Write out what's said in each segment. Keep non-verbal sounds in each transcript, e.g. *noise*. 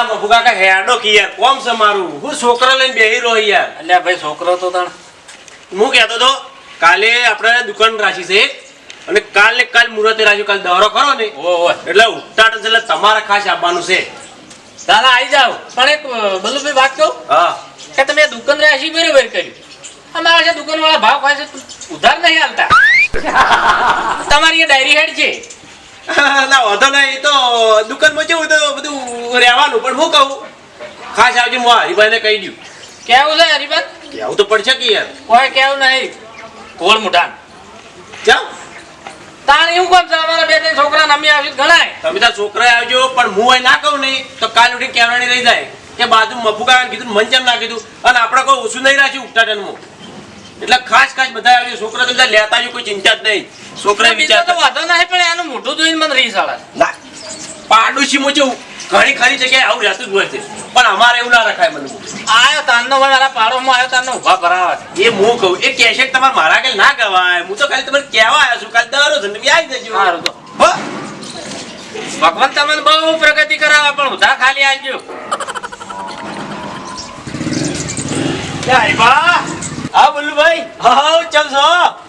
લે મફુ કાકા હેડો કી યાર. કોમ છે મારું? હું છોકરા લઈને બેહી રહ્યો યાર. અલ્યા ભાઈ છોકરો તો તણ. હું કહેતો તો કાલે આપણે દુકાન રાખી છે. અને કાલે કાલ મુહૂર્તે રાખ્યું કાલ દોરો ખરો ને. એટલે ઉટાટ એટલે તમારે ખાસ આવવાનું છે. દાદા આવી જાઓ. પણ એક બલ્લુભાઈ વાત કહું? હા. કે તમે દુકાન રાશી બરાબર કર્યું. અમારા જે દુકાન વાળા ભાવ છે ઉધાર નહીં હાલતા *laughs* તમારી એ ડાયરી હેડ છે. *laughs* ના વાંધો નહીં. એ તો દુકાનમાં જવું તો બધું રહેવાનું. પણ હું કહું ખાસ આવજો હું હરિભાઈને કહી દઉં. કેવું છે હરિભાઈ? કેવું તો પડશે કે યાર. કોઈ કેવું નહીં. કોળ મુઠાન? જાઓ. તાણ એવું કોણ છે અમારા બે ત્રણ છોકરા નમી આવ્યું ગણાય તમે તાર છોકરા આવજો પણ હું અહીં ના કહું નહીં તો કાલ ઉઠી કેવડાની રહી જાય. કે બાજુ મફુકા કીધું મન કેમ ના કીધું. અને આપણે કોઈ ઓછું નહીં રાખ્યું ઉઠાટનમાં એટલે ખાસ ખાસ બધા આવી છોકરા તો બધા લેતા કોઈ ચિંતા જ નહીં. છોકરા વિચાર તો વાંધો નહીં પણ એનું મોઢું જોઈને મને રહી આવે ના પાડોશી મુજબ ઘણી ખરી જગ્યાએ આવું રહેતું જ હોય છે. પણ અમારે એવું ના રખાય મને. આયો તાનનો મારા પાડોમાં આવ્યો તાનનો ઊભા ભરાવા. એ હું કહું એ કહેશે કે તમારે મારા કે ના કહેવાય હું તો ખાલી તમને કહેવા આવ્યો છું કાલે દરો તમે આવી જજો. સારું તો. ભગવાન તમને બહુ પ્રગતિ કરાવે પણ ઉધા ખાલી આવજો ક્યાં આવ્યા હા બલ્લુભાઈ. હા ચમ છો?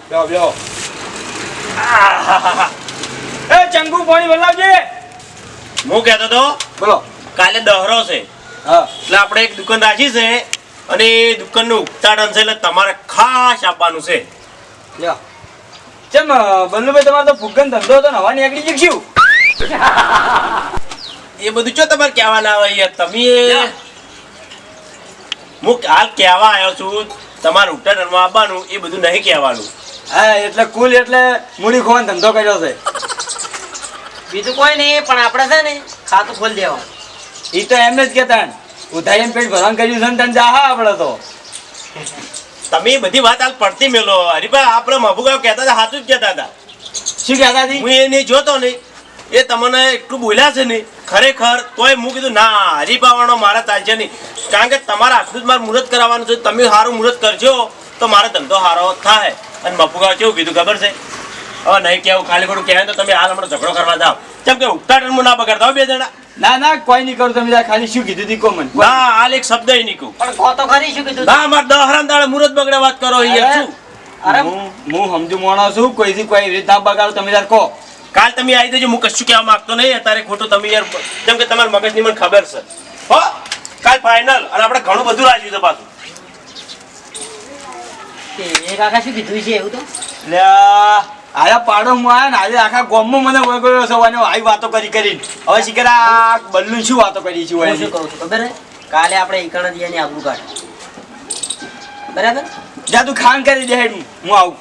બ્યો બ્યો એ ચંગુ પાણી બોલાવજે હું કહેતો તો બોલો. કાલે દહરો છે. હા. એટલે આપણે એક દુકાન રાખી છે અને એ દુકાનનું ઉત્તાડન છે એટલે તમારે ખાસ આપવાનું છે. લ્યો ચમ બલ્લુભાઈ તમારે તો ફુગ્ગન ધંધો હતો નવા નીકળી જીક્યું એ બધું ચો તમારે કહેવા ના આવે યાર તમે હું હાલ કહેવા આવ્યો છું તમારે ઉત્તાડનમાં આવવાનું એ બધું નહીં કહેવાનું. હા એટલે કુલ એટલે મૂડી ખોવાનો ધંધો કર્યો છે. બીજું કોઈ નહીં પણ આપણે છે ને ખાતું ખોલી દેવાનું. એ તો એમ જ કહેતા ઉધારી એમ પેટ ભરણ કર્યું છે ને તને જાહા આપણે તો. તમે એ બધી વાત હાલ પડતી મેલો. હરીભાઈ આપણે મભુગાવ કહેતા હતા સાચું જ કહેતા હતા. શું કહેતા હતી? હું એને જોતો નહીં. એ તમને એટલું બોલ્યા છે ને ખરેખર તોય હું કીધું ના હરીપાવાનો મારા ચાલશે નહીં. કારણ કે તમારા હાથનું જ મારે મુહૂર્ત કરાવવાનું છે. તમે સારું મુહૂર્ત કરજો તો મારો ધંધો સારો થાય. અને મફુગાવ કેવું કીધું ખબર છે? હવે નહીં કેવું ખાલી ખોટું કહેવાય તો તમે હાલ હમણાં ઝઘડો કરવા જાઓ. કેમ કે ઉત્તાટન ના બગાડતા હો બે જણા. ના ના કોઈ નહીં કરું તમે ખાલી શું કીધું તી કો મને ના હાલ એક શબ્દ નહીં કહું. પણ કો તો ખરી શું કીધું ના મારે દહરામ દાડે મુહૂર્ત બગડે વાત કરો યાર શું? અરે હું હું સમજુ માણસ છું કોઈથી કોઈ રીત ના બગાડો તમે તાર કહો. કાલ તમે આવી દેજો હું કશું કહેવા માંગતો નહીં અત્યારે ખોટું તમે યાર કેમ કે તમારા મગજની મને ખબર છે. હો કાલ ફાઇનલ અને આપણે ઘણું બધું રાખ્યું છે પાછું. એ કાકા શું કીધું છે એવું તો? આયા પાડો ને આજે આખા ગામમાં મને વળગોયો છે અને આવી વાતો કરી કરી હવે શીખર આ બલ્લુ શું વાતો કરી છે હું શું કહું છું ખબર હે? કાલે આપણે એકણ દિયાની આબરૂ કાઢ. બરાબર? જા તું ખાન કરી દે હેડ હું આવું.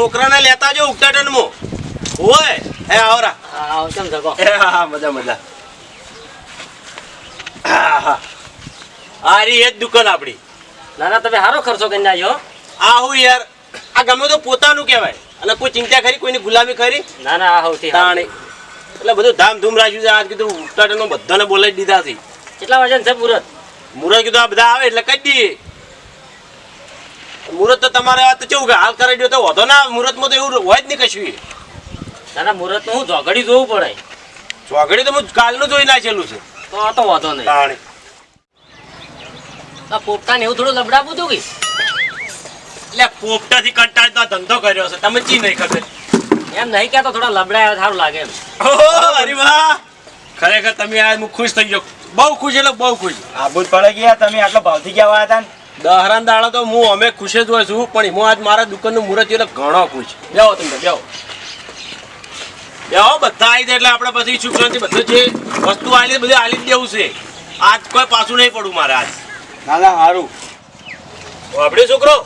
છોકરાને લેતા જો ઉત્તાટનમાં હોય. હે આવરા. કેમ જગો એ હા હા, મજા મજા. હા, હા. આ રહી એ જ દુકાન આપડી ના ના તમે સારો ખર્ચો કરીને આવ્યો આ હું યાર. આ ગમે તો પોતાનું કહેવાય. અને કોઈ ચિંતા ખરી? કોઈની ગુલામી ખરી? ના ના આ સૌથી તાણી. એટલે બધું ધામધૂમ રાખ્યું છે. આજ કીધું ઉત્તાટનમાં બધાને બોલાવી દીધા છે. કેટલા વાગ્યા છે મુહૂર્ત મુહૂર્ત કીધું આ બધા આવે એટલે કહી દઈએ. મુહૂર્ત તો તમારે આ તો કેવું કે હાલ કરાવી દો તો વધો ના મુહૂર્તમાં તો એવું હોય જ નહીં કશું. ના ના મુહૂર્ત હું જોગડી જોવું પડે. જોગડી તો હું કાલનું જોઈ નાખેલું છે. તો આ તો વાંધો નહીં. તાણી. આ પોપટાને એવું થોડું લબડાવું તું કે? એટલે પોપટાથી કંટાળતો આ ધંધો કર્યો છે તમે ચી નહીં ખબર એમ નહીં કહેતો થોડા લબડાયા સારું લાગે એમ. અરે વાહ! ખરેખર તમે આ હું ખુશ થઈ ગયો. બહુ ખુશ એટલે બહુ ખુશ. આબુ જ પડે ગયા તમે આટલો ભાવથી ગયા હતા ને? દહરાન દાડા તો હું અમે ખુશ જ હોય છું પણ હું આજ મારા દુકાનનું મુહૂર્ત એટલે ઘણો ખુશ. બેહો તમે બેહો. બેહો બધા આવી જાય એટલે આપણે પછી શુક્રાંતિ બધું જે વસ્તુ આલી બધું આલી જ દેવું છે. આજ કોઈ પાછું નહીં પડવું મારે આજ. ના ના સારું આપણે છોકરો?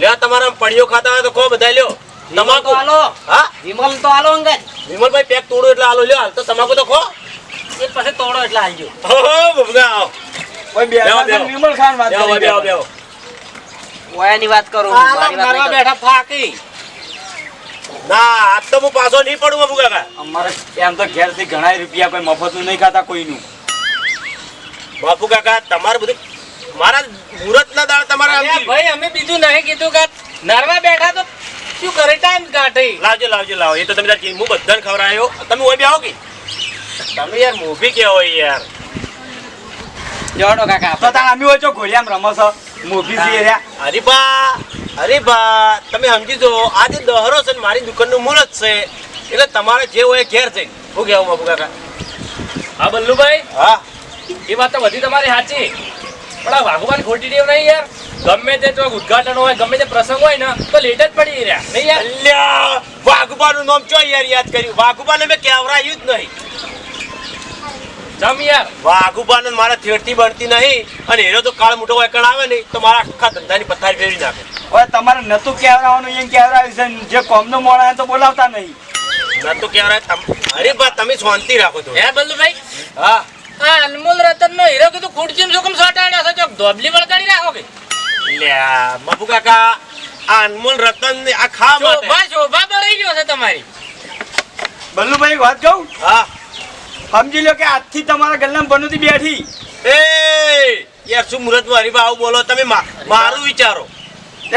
લ્યો તમારા પડીઓ ખાતા હોય તો કો બધા લ્યો. તમાકુ હાલો. હા? વિમલ તો આલો અંગત. વિમલભાઈ પેક તોડો એટલે આલો લ્યો હાલ તો તમાકુ તો ખો. એ પછી તોડો એટલે હાલજો. ઓહો બબગા આવો. વિમલ ખાન વાત બેહો, કરી બેહો, બેહો. બેહો. ઓયાની વાત કરું મારી વાત નરવા નહીં કરું. બેઠા ફાકી. ના આજ તો હું પાછો નહીં પડું બાપુ કાકા. અમારે એમ તો ઘેરથી ઘણા રૂપિયા કોઈ મફતનું નહીં ખાતા કોઈનું. બાપુ કાકા તમારે બધું મારા મુહૂર્તના દાળ તમારે ભાઈ અમે બીજું નહીં કીધું કે? નરવા બેઠા તો શું કરે? ટાઈમ કાઢે. લાવજો લાવજો લાવો. એ તો તમે હું બધાને ખવડાવ્યો તમે ઓય બેહો કે? તમે યાર મોભી કેવો યાર. જોડો કાકા તો તાર અમે હોય છો ઘોડિયામ રમો છો. મોભી છીએ રહ્યા અરે બા તમે સમજી જો આજે દહરો છે ને મારી દુકાનનું મુહૂર્ત છે. એટલે તમારે જે હોય ઘેર છે. હું કહેવું બાપુ કાકા. હા બલ્લુભાઈ? હા. એ વાત તો બધી તમારી સાચી. પણ આ વાઘુબાની ખોટી દેવ નહીં યાર. ગમે તે તો ઉદઘાટન હોય ગમે તે પ્રસંગ હોય ને તો લેટ જ પડી રહ્યા. નહીં યાર? અલ્યા વાઘુબાનું નામ ચો યાર યાદ કર્યું. વાઘુબાને મેં કેવરાયું જ નહીં. જમ યાર. વાઘુબાને મારા થેડથી બનતી નહીં. અને એનો તો કાળ મોટો વાયકણ આવે નહીં તો મારા આખા ધંધાની પથારી ફેરવી નાખે. હવે તમારે નતું કહેવડાવવાનું એમ કહેવડાવ્યું છે. જે કોમનો મોણા તો બોલાવતા નહીં. નતું કેવરાય તમ અરે બા તમે શાંતિ રાખો છો હે બલ્લુભાઈ? હા. આ અનમોલ રતન નો હીરો કીધું ખુરચીમ શું કેમ સોટાડ્યો છે. ચોક ધોબલી વળગાડી રાખો કે? લ્યા કાકા આ અનમોલ રતન ને આ ખા માટે. શોભા શોભા બળી ગયો છે તમારી. બલ્લુભાઈ વાત કહું? હા. સમજી લો કે આજથી તમારા ગલ્લામાં બનુતી બેઠી. એ યાર શું મુહૂર્તમાં બા આવું બોલો? તમે મારું વિચારો.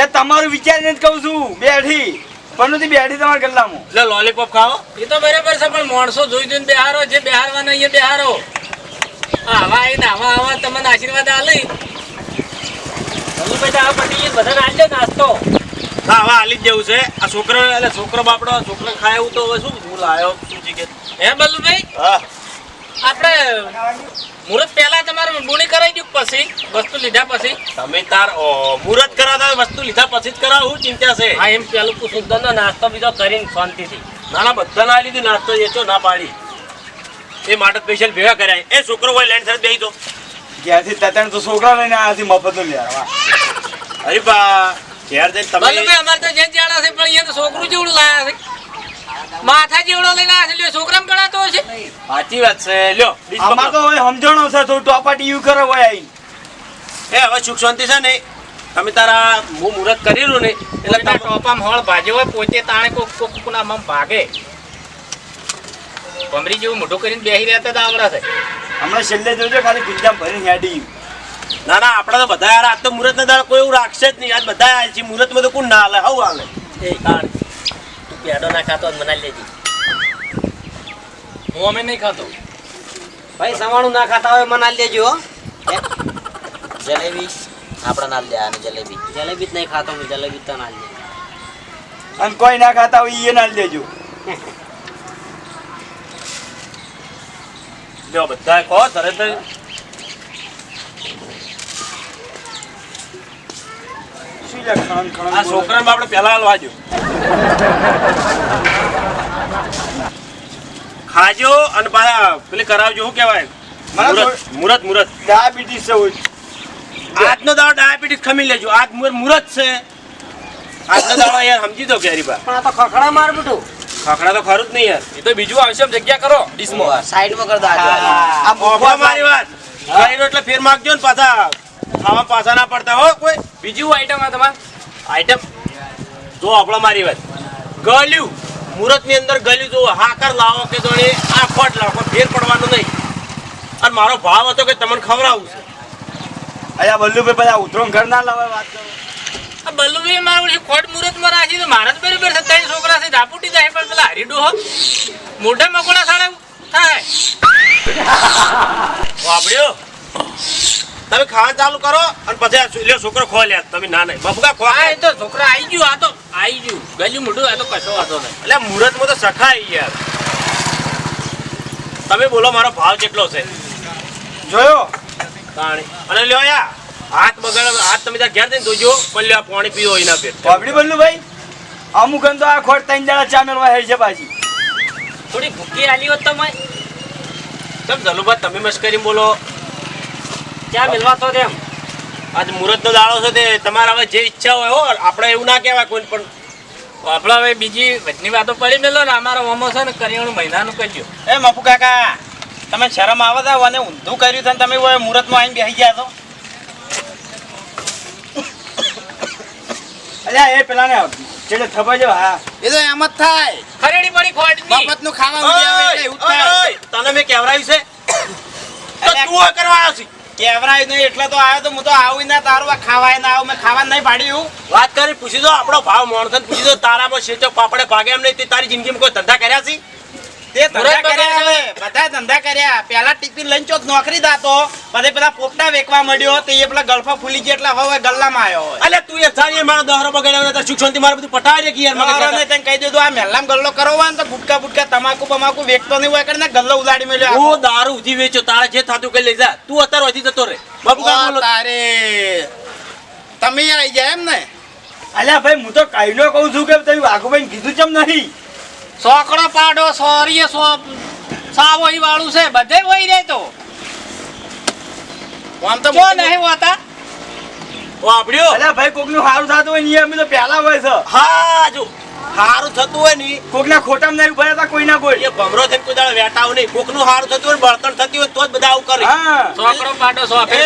એ તમારું વિચારીને જ કહું છું. બેઠી. બનુતી બેઠી તમારા ગલ્લામાં. એટલે લોલીપોપ ખાઓ. એ તો બરાબર છે પણ માણસો જોઈ જોઈને બેહારો જે બેહારવાના એ બેહારો. આવા આવીને આવા આવા તમને આશીર્વાદ આલી. બલ્લુભાઈ તો આ પટી બધા આલજો નાસ્તો. હા હવે હાલી જ જેવું છે. આ છોકરો એટલે છોકરો બાપડો છોકરો ખાય એવું તો હવે શું હું લાયો શું છે કે? હે બલ્લુભાઈ હા. આપણે મુહૂર્ત પહેલા તમારે બોણી કરાવી દઉં પછી વસ્તુ લીધા પછી. તમે તાર મુરત મુહૂર્ત કરાવતા વસ્તુ લીધા પછી જ કરાવો ચિંતા છે. હા એમ પેલું પૂછું તો નાસ્તો બીજો કરીને શાંતિથી. ના ના બધા ના લીધું નાસ્તો એ ચો ના પાડી. એ માટે સ્પેશિયલ ભેગા કર્યા. એ છોકરો હોય લેન્ડ સાથે બેહી દો ઘેરથી તતણ તો છોકરા લઈને આથી મફતનું લેવા અરે બા ઘેર જઈને તમે અમારે તો જેન જાડા છે પણ અહીંયા તો છોકરું જેવડું લાયા છે. માથા જેવડો લઈને આવ્યા લ્યો છોકરામ ગણાતો છે સાચી વાત છે. લ્યો આમાં તો હવે સમજણો છે થોડું ટોપાટી યુ કરે હોય આઈ. એ હવે સુખ શાંતિ છે ને તમે તારા હું મુહૂર્ત કરી રહ્યું ને એટલે તારા ટોપામ હળ ભાજ્યો હોય પોતે તાણે કોક કોક કોકના મમ ભાગે. ભમરી જેવું મોટું કરીને બેહી રહ્યા હતા તો આવડા છે. હમણાં છેલ્લે જોજો ખાલી ગુંજામ ભરીને હેડી. ના ના આપણે તો બધા યાર આજ તો મુહૂર્ત ના દાડા કોઈ એવું રાખશે જ નહીં. આજ બધા આયા છે. મુહૂર્તમાં તો કોણ ના હાલે? હવ હાલે. એ તું પેડો ના ખાતો મને લેજે. હું અમે નહીં ખાતો. ભાઈ સવાણું ના ખાતા હોય મનાઈ લેજો હો. જલેબી આપણા ના લે આને જલેબી. જલેબી જ નહીં ખાતો હું જલેબી તો ના લે અને કોઈ ના ખાતા હોય એ ના લેજો લ્યો *laughs* બધા કહો તરત શું લે ખણ ખણ આ છોકરાને આપણે પહેલા હાલવા ખાજો અને પાછા પેલી કરાવજો શું કહેવાય? મુરત મુરત ડાયાબિટીસ છે આજનો દાડો ડાયાબિટીસ ખમી લેજો. આજ મુહૂર્ત છે. આજનો દાડો યાર સમજી દો ગેરીબા પણ આ તો ખખડા માર બેટું ખખડા તો ખરું જ નહીં યાર. એ તો બીજું આવશે જગ્યા કરો ડીશમાં. સાઈડમાં કર દો આ મારી વાત. એટલે ફેર માગજો ને પાછા. ખાવા પાછા ના પડતા હો કોઈ. બીજું આઈટમ આ તમારે? આઈટમ જો આપણો મારી વાત. ગળ્યું. મુહૂર્તની અંદર ગળ્યું જો હાકર લાવો કે તો આ ફટ લાવો ફેર પડવાનો નહીં. અને મારો ભાવ હતો કે તમને ખવડાવું છે. અલ્યા બલ્લુભાઈ બધા ઉતરો ઘર ના લાવે વાત કરો. આ બલ્લુભાઈ મારું ખોટ મુહૂર્તમાં રાખી તો મારા જ બરાબર છે. ત્રણ છોકરા છે. ઝાપુટી જાય પણ પેલા હરીડો હો. મોઢા મકોડા સાડા થાય. વાપડ્યો તમે ખાવાનું ચાલુ કરો અને પછી આ છોકરો ખો તમે ના નહીં. બફુકા ખો તો છોકરો આવી ગયું આ તો આવી ગયું. ગયું મોઢું આ તો કશો વાંધો નહીં. એટલે મુહૂર્તમાં તો સખાય યાર તમે બોલો મારો ભાવ કેટલો છે? જોયો? પાણી અને લ્યો યા હાથ બગાડ હાથ તમે ત્યાં ઘેર જઈને જોજો પણ લ્યો આ પાણી પીવો એના પેટ. બાબડી બદલું ભાઈ? અમુક તો આ ખોટ ત્રણ દાડા ચા મેળવા હેર છે પાછી. થોડી ભૂકી આલી હોત તમે તમ ધનુભા તમે મશ્કરી બોલો? ક્યાં મિલવા તો તેમ? આજ મુહૂર્તનો દાડો છે તે તમારે હવે જે ઈચ્છા હોય હો આપણે એવું ના કહેવાય કોઈ પણ. આપણે હવે બીજી વચની વાતો પડી મેલો ને અમારો મોમો છે ને કરિયાણું મહિનાનું કરજો એ મફુ કાકા તમે શરમ આવતા અને ઊંધું કર્યું છે ને તમે ઓય મુહૂર્તમાં આવીને બેસી ગયા છો? અલ્યા એ પેલાને ચેડે જો હા. એ તો એમ જ થાય. ખરેડી પડી ખોટની. ખાવા એટલે તને મેં કેવડાવ્યું છે? તો તું કરવા આવ્યો છે? કેવરાય નહીં, એટલે તો આવ્યો તો હું તો આવું ના, તારું આ ખાવાય મેં ખાવા નહીં પાડ્યું. વાત કરી, પૂછી દો, આપણો ભાવ માણસો પૂછી દો, તારામાં શેચો નહીં તારી જિંદગીમાં કોઈ ધંધા કર્યા છે? તે ધંધા કર્યા હવે બધા ધંધા કર્યા. પેલા ટિફિન લઈને ચોક નોકરી દાતો પછી પેલા પોપટા વેકવા મળ્યો તે એ પેલા ગલ્ફા ફૂલી ગયા એટલે હવે ગલ્લામાં આવ્યો અલે તું એ મારો દહરો બગાડ્યો ને સુખ શાંતિ મારે બધું પટાવી દે યાર તને કહી દીધું આ મહેલામ ગલ્લો હોય ને તો ગુટકા તમાકુ બમાકુ વેચતો નહીં હોય કરીને ગલ્લો ઉલાડી મળ્યો હું દારૂ ઉધી વેચો તારે જે થાતું કઈ લઈ જા. તું અત્યારે વધી જતો રે બાપુ કા બોલો? તારે. તમે આવી જાય એમ ને? અલ્યા ભાઈ હું તો કઈનો કહું છું કે તમે વાઘુભાઈ કીધું ચમ નહીં. સોકડો પાડો સોરીએ સો સાવો વાળું છે બધે વહી રહે તો. આમ તો જો નહીં હોતા. વાપડ્યો અલ્યા ભાઈ કોકનું સારું થતું હોય ને અમે તો પહેલા હોય છે. હા જો. હારું થતું હોય ને કોકના ખોટામાં નહીં ભર્યા તા કોઈના કોઈ એ ભમરો થઈને કોઈ દાડો વેટાવ નહીં કોકનું હારું થતું હોય બળતણ થતી હોય તો જ બધા આવું કરે. હા. સોકડો પાડો સોફે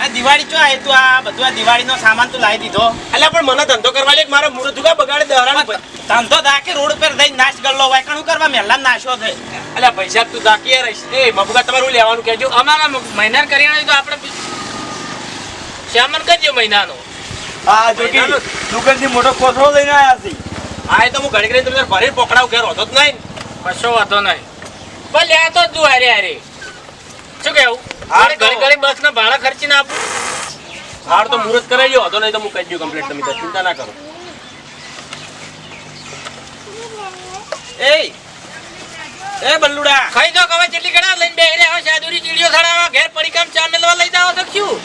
આ દિવાળી ચો આય તું? આ બધું આ દિવાળીનો સામાન તું લાવી દીધો. એટલે પણ મને ધંધો કરવા લે મારો મૂળ જુગા બગાડે દહરાનું ધંધો દાખી રોડ ઉપર દઈ નાશ કરલો હોય કણું કરવા મહેલા નાશો થાય એટલે પૈસા તું દાકી રહીશ. એ મબુગા તમારું લેવાનું કહેજો. અમારા મહિના કરિયાણા તો આપણે શ્યામન કરજો મહિનાનો. હા જો કે? દુકાનથી મોટો કોથળો લઈને આવ્યા છે. હા એ તો હું ઘડી ઘડી તમને ભરી પકડાવ ઘેર હોતો જ નહીં. કશો વાંધો નહીં. પણ લે તો તું હારે હારે. શું કેવું હારે ઘડી ઘડી બસ ના ભાડા ખર્ચી ના આપું? હાર તો મુહૂર્ત કરાવી લ્યો હતો નહીં તો હું કહી દઉં કમ્પ્લીટ તમે ચિંતા ના કરો. એ એ બલ્લુડા. ખાઈ દો કવે જેટલી ગણા લઈને બેહી રહ્યા હોય સાદુરી ચીડીઓ ખડાવા ઘેર પરિકામ ચા મેલવા લઈ જાવ તો શું?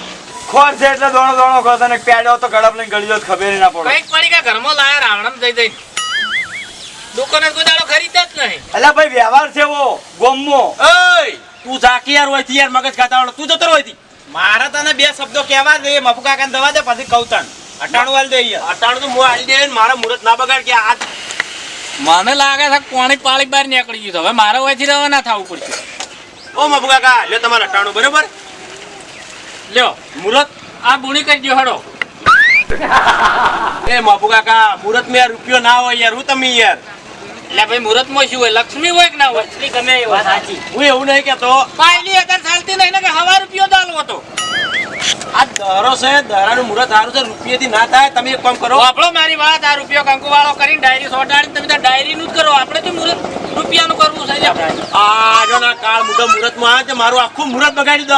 ખોર છે એટલે દોણો દોણો ખોર તને પેડો તો ગળપ લઈને ગળી જો ખબર ના પડે. કંઈક પડીકા ઘરમાં લાયા રાવણમ જઈ જઈ દુકાને કોઈ દાડો ખરીદતા જ નહીં. અલ્યા ભાઈ વ્યવહાર છે વો ગોમો ઓય! તું જાકી યાર હોય યાર મગજ ખાતા તું જતો હોય મારે તને બે શબ્દો કહેવા દે મફુ કાકાને દવા દે પછી કહું તને અટાણું વાલ દે અટાણું તો હું આલી દે ને મારા મુહૂર્ત ના બગાડ કે આ મને લાગે છે કોણી પાળી બહાર નીકળી ગયું હવે મારે ઓયથી ના થવું પડશે. ઓ મફુ કાકા લ્યો તમારે અટાણું બરોબર? લ્યો મુહૂર્ત આ બુણી કરી દો હડો. *laughs* એ મફુ કાકા મુહૂર્ત મેં રૂપિયો ના હોય યાર હું તમે યાર. એટલે ભાઈ મુહૂર્તમાં શું હોય? લક્ષ્મી હોય કે ના હોય? લક્ષ્મી ગમે એ વાત સાચી. હું એવું નહીં કેતો. પાયલી અત્યારે ચાલતી નહીં ને કે હવા રૂપિયો દાલવો તો આ દરો છે દરાનું મુહૂર્ત સારું છે રૂપિયાથી ના થાય તમે એક કામ કરો. આપણો મારી વાત આ રૂપિયો કંકુ વાળો કરીને ડાયરી સોટાડીને તમે તો ડાયરી નું જ કરો. આપણે તો મુહૂર્ત રૂપિયાનું કરવું છે. આ જો ના કાળ મુદ્દો મુહૂર્તમાં આવે છે મારું આખું મુહૂર્ત બગાડી દો?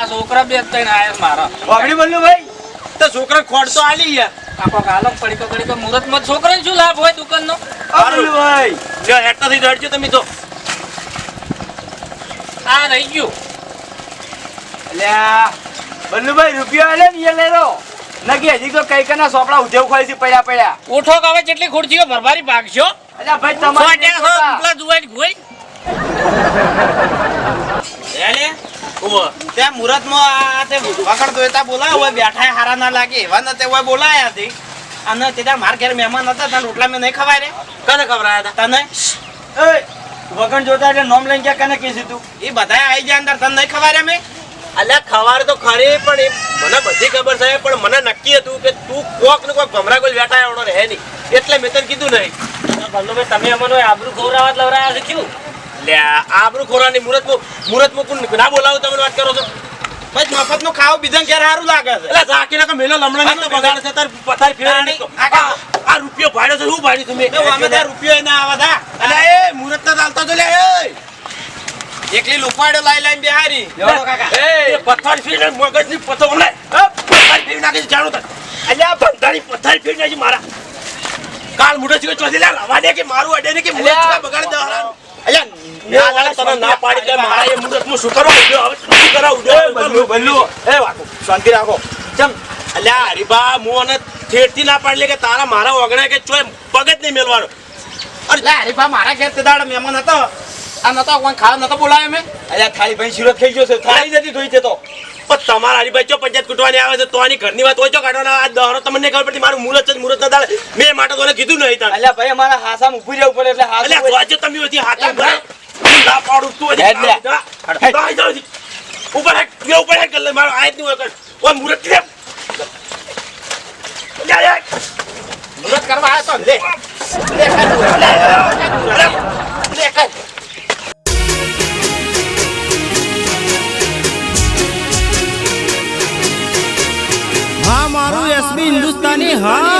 આ છોકરા બે ત્રણ આયા મારા. વાગડી બલ્લુ ભાઈ? તો છોકરા ખોટ તો આલી ગયા. આખો ગાલો પડીકો પડીકો મુહૂર્તમાં છોકરાને શું લાભ હોય દુકાનનો? ઓ બલ્લુ ભાઈ. જો હેઠતા થી દડજો તમે તો. આ રહી ગયું. અલ્યા બલ્લુભાઈ રૂપિયો આલે ને એ લઈ લો. નકી હજી તો કઈ કના સોપડા ઉધેવ ખાઈ છે પડ્યા પડ્યા. ઉઠો કવે જેટલી ખુરશીઓ ભરભારી ભાગશો. અલ્યા ભાઈ તમારે ઉપલા જુવાઈ ગોઈ. એલે ઊભો. ત્યાં મુહૂર્તમાં આ તે હોય બેઠા હારા ના લાગે. એવા ન તે હોય બોલાયા હતી અને તે ત્યાં માર ઘેર મહેમાન હતા તને રોટલા મેં નહીં ખવાય રે. કને ખબરાયા હતા? તને? એ વગણ જોતા એટલે નોમ લઈને ક્યાં કને કીધું તું? એ બધા આવી જાય અંદર તને નહીં ખવાય રે મેં? અલ્યા ખવાર તો ખરી પણ એ મને બધી ખબર છે પણ મને નક્કી હતું કે તું કોક ને કોક ભમરા કોઈ વેટા આવડો રહે નહીં. એટલે મેં તને કીધું નહીં. ભાઈ તમે અમને આબરૂ ખવડાવવા લવરાયા છે ક્યું લે આબરૂ ખોરાની મુરત મુરત કોણ ના બોલાવું તમે વાત કરો છો? બસ મફતનું ખાવું બીજા ઘેર સારું લાગે છે. એટલે ઝાકી કે મેલો લમણા તો બગાડ છે તાર પથારી તો. આ રૂપિયો ભાડ્યો છે શું ભાડ્યું તમે તો અમે તાર રૂપિયો ના આવા દા. અલ્યા એ મુરત તો ચાલતો જો લે એ. એકલી લુપાડો લાઈ લાઈને બિહારી. એ પથારી ફેરને મગજની પથો હમણાં હપ, પથારી ફેરી નાખી જાણો તાર. અલ્યા બંધારી પથારી ફેરી નાખી મારા. કાલ મોઢો ચીકો ચોથી લે લાવા દે કે મારું અડે ને કે મુરત બગાડ બગાડી દે હરામ. અલ્યા ના પાડી મારા એ મુહૂર્તમાં શું કરો? ઉડ્યો શું કરો ઉડ્યો બલ્લુ બલ્લુ. એ વાકો શાંતિ રાખો. ચમ અલ્યા હરીબા હું અને થેટથી ના પાડી લે કે તારા મારા ઓગણા કે ચોય પગ જ નહીં મેલવાનો. અરે હરીફા મારા ઘેર તે દાડે મહેમાન હતો. આ નતો કોઈ ખાવા નતો બોલાયો મેં? અલ્યા થાળી ભાઈ થઈ ગયો છે થાળી નથી ધોઈ છે તો. પણ તમારા હરીભાઈ ચો પંચાયત કૂટવાની આવે છે તો આની ઘરની વાત હોય કાઢવાના આ દહરો તમને ખબર પડતી મારું મુહૂર્ત છે મુહૂર્ત ના દાડે મેં માટે તને કીધું નહીં તારે અલ્યા ભાઈ અમારા હાસામાં ઊભું રહેવું પડે એટલે હાસું અલ્યા તમે હજી હાથ ના પાડું તું જી. ઉપર હેડ બે ઉપર હેડ કર લે મારો આયતની હોય ઓય મુરત લે. જા જા મુરત કરવા આવ્યો તો? લે લે. લે લે લે. હા મારું એસબી હિન્દુસ્તાની હા.